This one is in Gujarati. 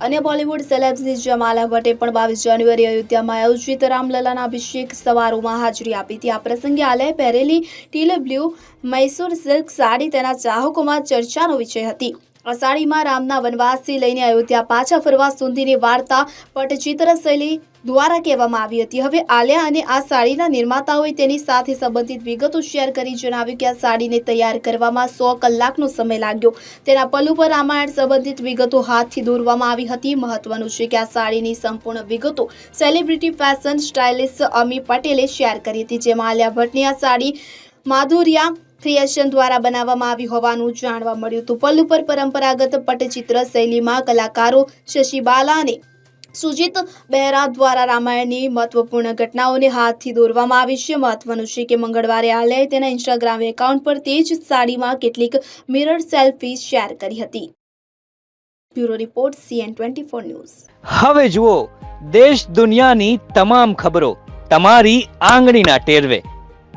અન્ય બોલિવૂડ સેલેબ્સની જમાલા ભટ્ટે પણ બાવીસ જાન્યુઆરી અયોધ્યામાં આયોજિત રામલલાના અભિષેક સમારોહમાં હાજરી આપી હતી. આ પ્રસંગે આલે પહેરેલી teal blue Mysore silk sari તેના ચાહકોમાં ચર્ચાનો વિષય હતી. સાડીમાં રામના વનવાસથી લઈને અયોધ્યા પાછા ફરવા સુધીની વાર્તા પટચિત્ર શૈલી દ્વારા કહેવામાં આવી હતી. હવે આલિયા અને આ સાડીના નિર્માતાઓએ તેની સાથે સંબંધિત વિગતો શેર કરી, જણાવ્યું કે આ સાડીને તૈયાર કરવામાં સો કલાકનો સમય લાગ્યો. તેના પલ્લુ પર રામાયણ સંબંધિત વિગતો હાથથી દોરવામાં આવી હતી. મહત્વનું છે કે આ સાડીની સંપૂર્ણ વિગતો સેલિબ્રિટી, ફેશન સ્ટાઇલિસ્ટ અમી પટેલે શેર કરી હતી, જેમાં આલિયા ભટ્ટની આ સાડી, માધુર્યા ક્રિએશન દ્વારા બનાવવામાં આવી હોવાનું જાણવા મળ્યું હતું. પલ્લુપર પરંપરાગત પટચિત્ર શૈલીમાં કલાકારો શશિબાલા અને સુજીત બહેરા દ્વારા રામાયણની મહત્વપૂર્ણ ઘટનાઓને હાથથી દોરવામાં આવી છે. મહત્વનું છે કે મંગળવારે આલે તેના ઇન્સ્ટાગ્રામ એકાઉન્ટ પર તે જ સાડીમાં કેટલીક મિરર સેલ્ફી શેર કરી હતી. Bureau report CN twenty four news. હવે જુઓ, દેશ દુનિયાની તમામ ખબરો તમારી આંગળીના ટેરવે.